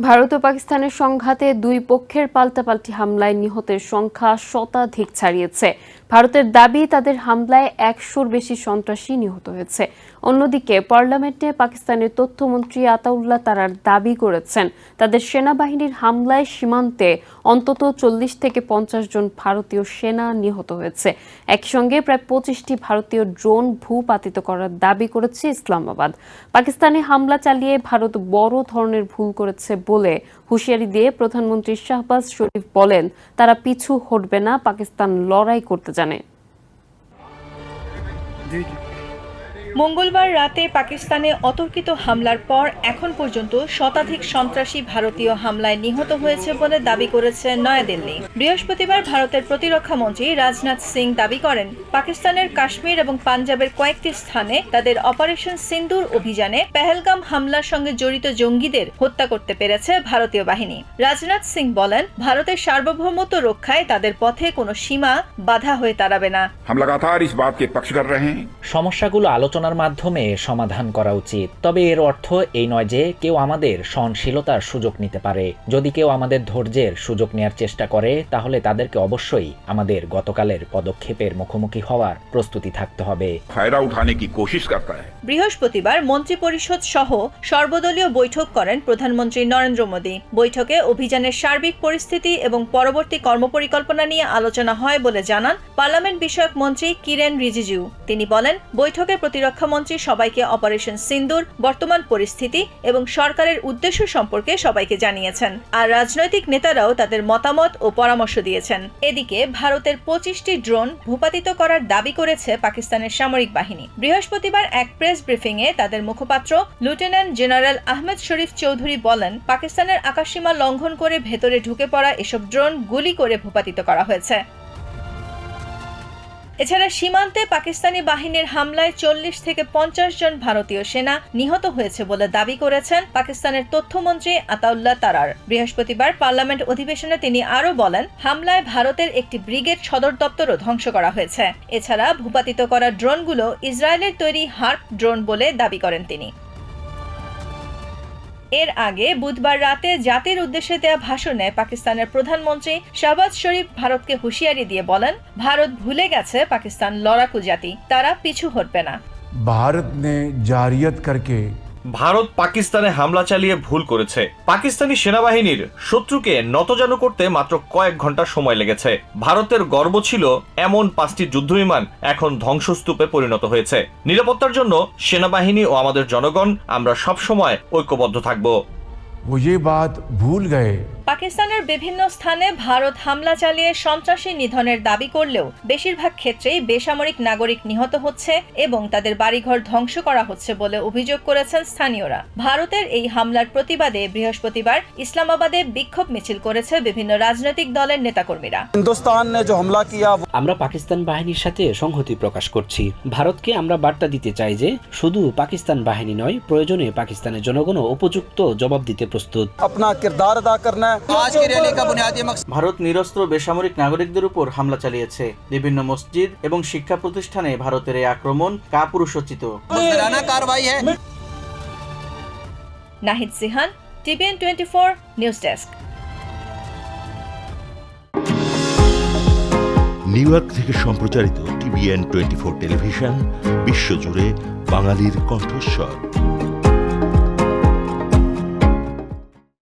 ভারত ও পাকিস্তানের সংঘাতে দুই পক্ষের পাল্টাপাল্টি হামলায় নিহতের সংখ্যা শতাধিক ছাড়িয়েছে। ভারতের দাবি, তাদের হামলায় একশোর বেশি সন্ত্রাসী নিহত হয়েছে। অন্যদিকে, পার্লামেন্টে পাকিস্তানের তথ্যমন্ত্রী আতাউল্লাহ তারার দাবি করেছেন, তাদের সেনাবাহিনীর হামলায় সীমান্তে অন্তত চল্লিশ থেকে পঞ্চাশ জন ভারতীয় সেনা নিহত হয়েছে। একসঙ্গে প্রায় পঁচিশটি ভারতীয় ড্রোন ভূপাতিত করার দাবি করেছে ইসলামাবাদ। পাকিস্তানে হামলা চালিয়ে ভারত বড় ধরনের ভুল করেছে বলে হুঁশিয়ারি দিয়ে প্রধানমন্ত্রী শাহবাজ শরীফ বলেন, তারা পিছু হটবে না, পাকিস্তান লড়াই করতে জানে। মঙ্গলবার রাতে পাকিস্তানে অতর্কিত হামলার পর এখন পর্যন্ত শতাধিক সন্ত্রাসী ভারতীয় হামলায় নিহত হয়েছে বলে দাবি করেছে নয়াদিল্লি বৃহস্পতিবার ভারতের প্রতিরক্ষা মন্ত্রী রাজনাথ সিং দাবি করেন পাকিস্তানের কাশ্মীর এবং পাঞ্জাবের কয়েকটি স্থানে তাদের অপারেশন সিন্দুর অভিযানে পেহেলগাম হামলার সঙ্গে জড়িত জঙ্গিদের হত্যা করতে পেরেছে ভারতীয় বাহিনী রাজনাথ সিং বলেন ভারতের সার্বভৌমত্ব রক্ষায় তাদের পথে কোনো সীমা বাধা হয়ে দাঁড়াবে না हम लगातार इस बात के पक्ष कर रहे हैं সমস্যাগুলো আলোচনার মাধ্যমে সমাধান করা উচিত। তবে এর অর্থ এই নয় যে কেউ আমাদের সহনশীলতার সুযোগ নিতে পারে। যদি কেউ আমাদের ধৈর্যের সুযোগ নেওয়ার চেষ্টা করে তাহলে তাদেরকে অবশ্যই আমাদের গতকালের পদক্ষেপের মুখোমুখি হওয়ার প্রস্তুতি থাকতে হবে। বৃহস্পতিবার মন্ত্রী পরিষদ সহ সর্বদলীয় বৈঠক করেন প্রধানমন্ত্রী নরেন্দ্র মোদী। বৈঠকে অভিযানের সার্বিক পরিস্থিতি এবং পরবর্তী কর্মপরিকল্পনা নিয়ে আলোচনা হয় বলে জানান পার্লামেন্ট বিষয়ক মন্ত্রী কিরেন রিজিজু। তিনি বলেন বৈঠকে প্রতিরক্ষা মন্ত্রী সবাইকে অপারেশন সিন্দুর, বর্তমান পরিস্থিতি এবং সরকারের উদ্দেশ্য সম্পর্কে সবাইকে জানিয়েছেন। আর রাজনৈতিক নেতারাও তাদের মতামত ও পরামর্শ দিয়েছেন। এদিকে ভারতের পঁচিশটি ড্রোন ভূপাতিত করার দাবি করেছে পাকিস্তানের সামরিক বাহিনী। বৃহস্পতিবার এক প্রেস ব্রিফিংয়ে তাদের মুখপাত্র লেফটেন্যান্ট জেনারেল আহমেদ শরীফ চৌধুরী বলেন, পাকিস্তানের আকাশসীমা লঙ্ঘন করে ভেতরে ঢুকে পড়া এসব ড্রোন গুলি করে ভূপাতিত করা হয়েছে। এছাড়া সীমান্তে পাকিস্তানি বাহিনীর হামলায় চল্লিশ থেকে পঞ্চাশ জন ভারতীয় সেনা নিহত হয়েছে বলে দাবি করেছেন পাকিস্তানের তথ্যমন্ত্রী আতাউল্লাহ তারার। বৃহস্পতিবার পার্লামেন্ট অধিবেশনে তিনি আরও বলেন, হামলায় ভারতের একটি ব্রিগেড সদর দপ্তরও ধ্বংস করা হয়েছে। এছাড়া ভূপাতিত করা ড্রোনগুলো ইসরায়েলের তৈরি হার্প ড্রোন বলে দাবি করেন তিনি। এর আগে বুধবার রাতে জাতির উদ্দেশ্যে দেয়া ভাষণে পাকিস্তানের প্রধানমন্ত্রী শাহবাজ শরীফ ভারতকে হুঁশিয়ারি দিয়ে বলেন ভারত ভুলে গেছে পাকিস্তান লড়াকু জাতি তারা পিছু হটবে না भारत ने जारियत करके ভারত পাকিস্তানে হামলা চালিয়ে ভুল করেছে পাকিস্তানি সেনাবাহিনীর শত্রুকে নতজানু করতে মাত্র কয়েক ঘন্টা সময় লেগেছে ভারতের গর্ব ছিল এমন পাঁচটি যুদ্ধবিমান এখন ধ্বংসস্তূপে পরিণত হয়েছে নিরাপত্তার জন্য সেনাবাহিনী ও আমাদের জনগণ আমরা সবসময় ঐক্যবদ্ধ থাকব वो ये बात भूल गए পাকিস্তানের বিভিন্ন স্থানে ভারত হামলা চালিয়ে সন্ত্রাসী নিধনের দাবি করলেও বেশিরভাগ ক্ষেত্রেই বেসামরিক নাগরিক নিহত হচ্ছে এবং তাদের বাড়িঘর ধ্বংস করা হচ্ছে বলে অভিযোগ করেছেন স্থানীয়রা। ভারতের এই হামলার প্রতিবাদে বৃহস্পতিবার ইসলামাবাদে বিক্ষোভ মিছিল করেছে বিভিন্ন রাজনৈতিক দলের নেতাকর্মীরা। আমরা পাকিস্তান বাহিনীর সাথে সংহতি প্রকাশ করছি। ভারতকে আমরা বার্তা দিতে চাই যে শুধু পাকিস্তান বাহিনী নয় প্রয়োজনে পাকিস্তানের জনগণ উপযুক্ত জবাব দিতে প্রস্তুত। আপনার কিরদার আদা করনা আজ র্যালি কা বুনিয়াদি মকসদ ভারত নিরস্ত্র বেসামরিক নাগরিকদের উপর হামলা চালিয়েছে। বিভিন্ন মসজিদ এবং শিক্ষা প্রতিষ্ঠানে ভারতের এই আক্রমণ কাপুরুষোচিত। কারবাই হ্যায়। Nahid Sihan TBN twenty four news desk. New York থেকে সম্প্রচারিত টিবিএন টোয়েন্টি ফোর টেলিভিশন বিশ্বজুড়ে বাঙালির কণ্ঠস্বর।